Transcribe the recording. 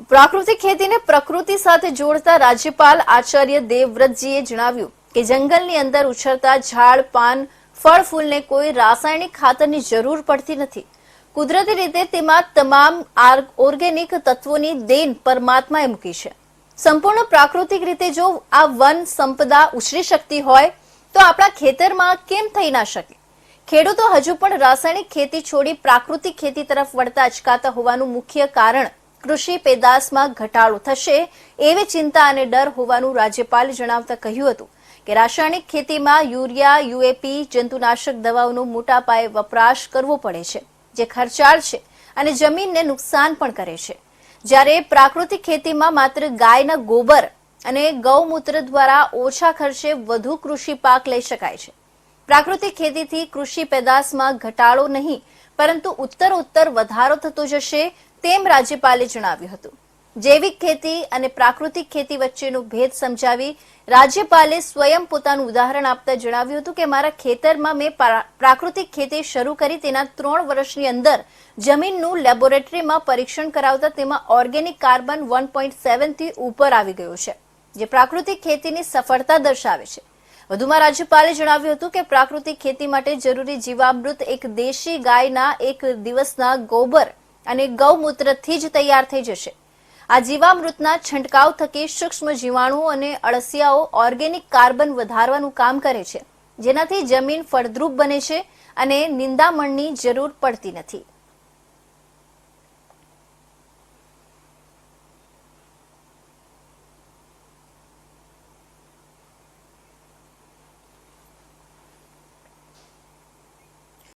પ્રાકૃતિક ખેતીને પ્રકૃતિ સાથે જોડતા રાજ્યપાલ આચાર્ય દેવવ્રતજીએ જણાવ્યું કે જંગલની અંદર ઉછળતા ઝાડ, પાન, ફળ, ફૂલને કોઈ રાસાયણિક ખાતરની જરૂર પડતી નથી. કુદરતી રીતે તેમાં તમામ ઓર્ગેનિક તત્વોની દેન પરમાત્માએ મૂકી છે. સંપૂર્ણ પ્રાકૃતિક રીતે જો આ વન સંપદા ઉછરી શકતી હોય, તો આપણા ખેતરમાં કેમ થઈ ના શકે? ખેડૂતો હજુ પણ રાસાયણિક ખેતી છોડી પ્રાકૃતિક ખેતી તરફ વળતા અચકાતા હોવાનું મુખ્ય કારણ કૃષિ પેદાશમાં ઘટાડો થશે એવી ચિંતા અને ડર હોવાનું રાજ્યપાલે જણાવતા કહ્યું હતું કે રાસાયણિક ખેતીમાં યુરિયા, યુએપી, જંતુનાશક દવાઓનો મોટા પાયે વપરાશ કરવો પડે છે, જે ખર્ચાળ છે અને જમીનને નુકસાન પણ કરે છે. જ્યારે પ્રાકૃતિક ખેતીમાં માત્ર ગાયના ગોબર અને ગૌમૂત્ર દ્વારા ઓછા ખર્ચે વધુ કૃષિ પાક લઈ શકાય છે. પ્રાકૃતિક ખેતીથી કૃષિ પેદાશમાં ઘટાડો નહીં, પરંતુ ઉત્તર ઉત્તર વધારો થતો જશે તેમ રાજ્યપાલે જણાવ્યું હતું. જૈવિક ખેતી અને પ્રાકૃતિક ખેતી વચ્ચેનો ભેદ સમજાવી રાજ્યપાલે સ્વયં પોતાનું ઉદાહરણ આપતા જણાવ્યું હતું કે, મારા ખેતરમાં મેં પ્રાકૃતિક ખેતી શરૂ કરી તેના ત્રણ વર્ષની અંદર જમીનનું લેબોરેટરીમાં પરીક્ષણ કરાવતા તેમાં ઓર્ગેનિક કાર્બન વન પોઈન્ટ સેવનથી ઉપર આવી ગયો છે, જે પ્રાકૃતિક ખેતીની સફળતા દર્શાવે છે. વધુમાં રાજ્યપાલે જણાવ્યું હતું કે, પ્રાકૃતિક ખેતી માટે જરૂરી જીવામૃત એક દેશી ગાયના એક દિવસના ગોબર અને ગૌમૂત્રથી જ તૈયાર થઈ જશે. આ જીવામૃતના છંટકાવ થકી સૂક્ષ્મ જીવાણુઓ અને અળસિયાઓ ઓર્ગેનિક કાર્બન વધારવાનું કામ કરે છે. જેનાથી જમીન ફળદ્રુપ બને છે અને નિંદામણની જરૂર પડતી નથી.